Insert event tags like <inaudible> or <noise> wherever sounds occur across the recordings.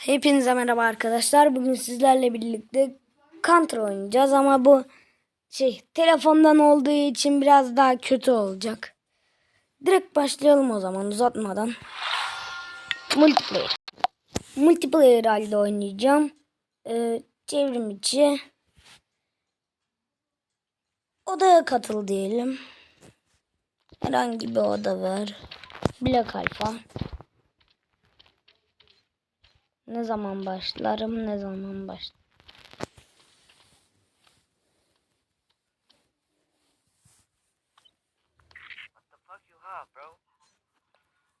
Hepinize merhaba arkadaşlar. Bugün sizlerle birlikte Counter oynayacağız ama bu şey telefondan olduğu için biraz daha kötü olacak. Direkt başlayalım o zaman uzatmadan. Multiplayer. Multiplayer halde oynayacağım. Ee, çevrim içi. Odaya katıl diyelim. Herhangi bir oda ver. Black Alpha. Ne zaman başlarım, ne zaman baş. What the fuck you have, bro?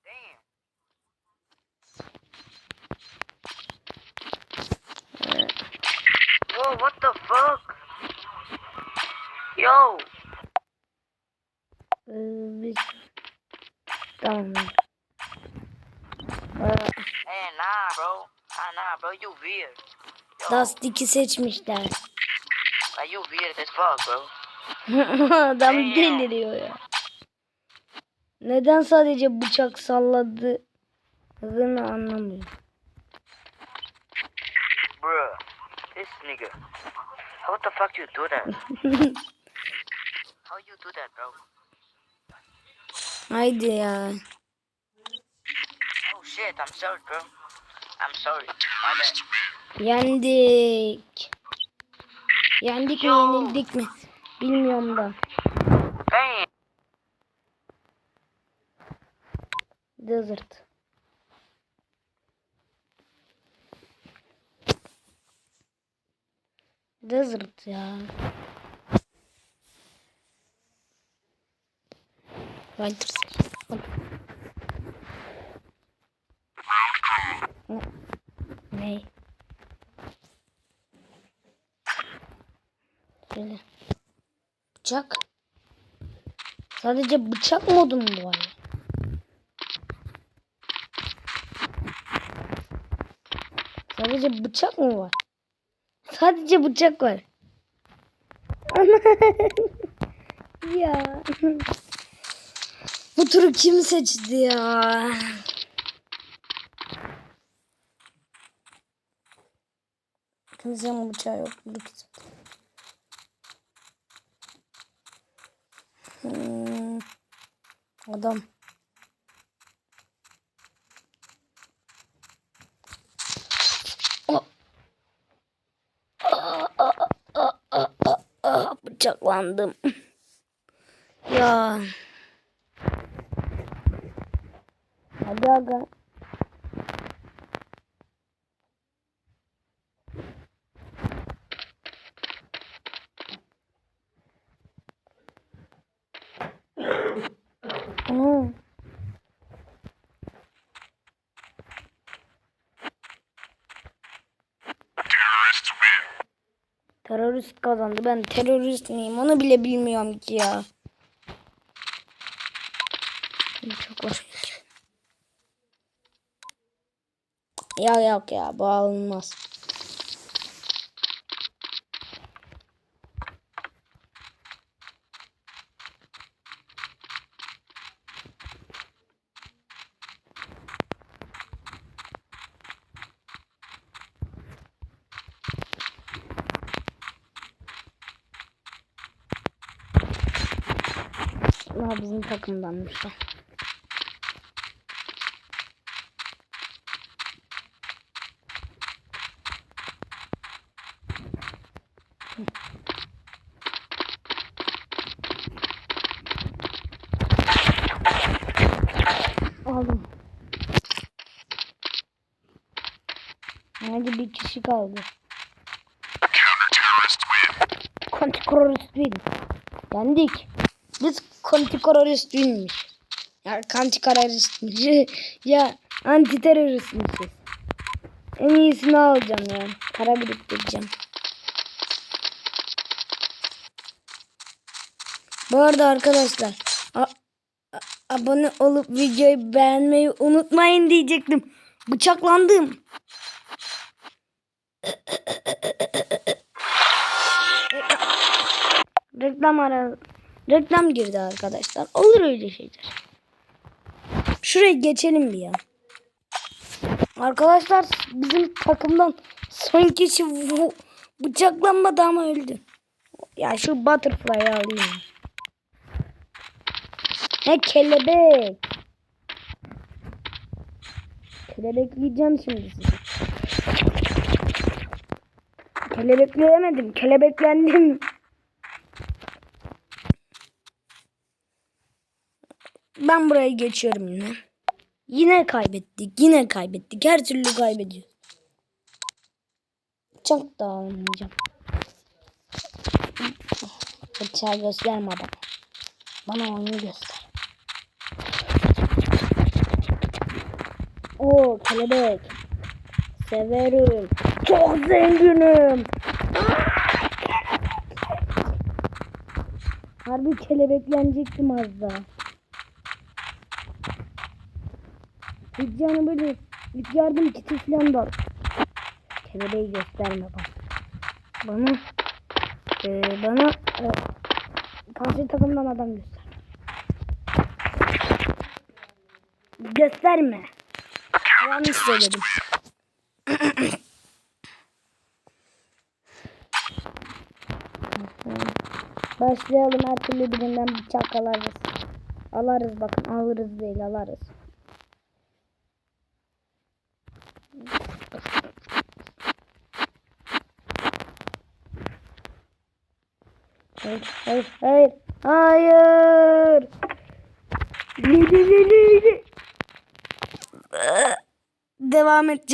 Damn. Whoa, what the fuck? Yo, Ee, biz... Tamam. Ee, hey, nah, bro. Nah, nah, bro, you weird. Yo, 2 seçmişler. like, you weird as fuck, bro. <laughs> Adam deliriyor ya. Neden sadece bıçak salladığını anlamıyorum. Bruh, this nigga. How the fuck you do that? <laughs> How you do that, bro? Haydi ya. Oh shit, I'm sorry, bro. I'm sorry. My bad. Yendik. Yendik mi yenildik mi? Bilmiyorum da. Damn. Desert. Desert ya. Fighter seç. Ne? Ne? Söyle. Bıçak. Sadece bıçak modu mu var? Sadece bıçak mı var? Sadece bıçak var. <laughs> ya. Bu turu kim seçti ya? Kimsenin bıçağı yok. Bu Hmm. Adam. Bıçaklandım. ya. Hadi aga. Aa. Terörist kazandı. Ben terörist miyim? Onu bile bilmiyorum ki ya. Çok var. Ya yok ya bu alınmaz. Aa, bizim takımdanmış. o. Aldım. Hadi bir kişi kaldı. Konti-terörist win. Yendik. Biz konti-terörist winmiş. Ya kanti-teröristmiş. <laughs> ya anti-teröristmişiz. En iyisini alacağım ya. Para biriktireceğim. Bu arada arkadaşlar abone olup videoyu beğenmeyi unutmayın diyecektim. Bıçaklandım. <laughs> Reklam ara reklam girdi arkadaşlar. Olur öyle şeyler. Şuraya geçelim bir ya. Arkadaşlar bizim takımdan son kişi bıçaklanmadı ama öldü. Ya şu butterfly'ı alayım. He kelebek. Kelebekleyeceğim şimdi sizi. Kelebekleyemedim. Kelebeklendim. Ben burayı geçiyorum yine. Yine kaybettik. Yine kaybettik. Her türlü kaybediyor. Çok da oynayacağım. Bıçağı gösterme bana. Bana oyunu göster. Oo kelebek. Severim. Çok zenginim. Harbi kelebeklenecektim az daha. Hiç yani böyle ilk yardım kiti falan da. Kelebeği gösterme bana. Bana e, bana e, karşı takımdan adam göster. Gösterme. Yanlış söyledim. Başlayalım her türlü birinden bıçak alırız. Alarız bakın alırız değil alarız. Hayır, hayır, hayır, hayır. Devam edeceğim.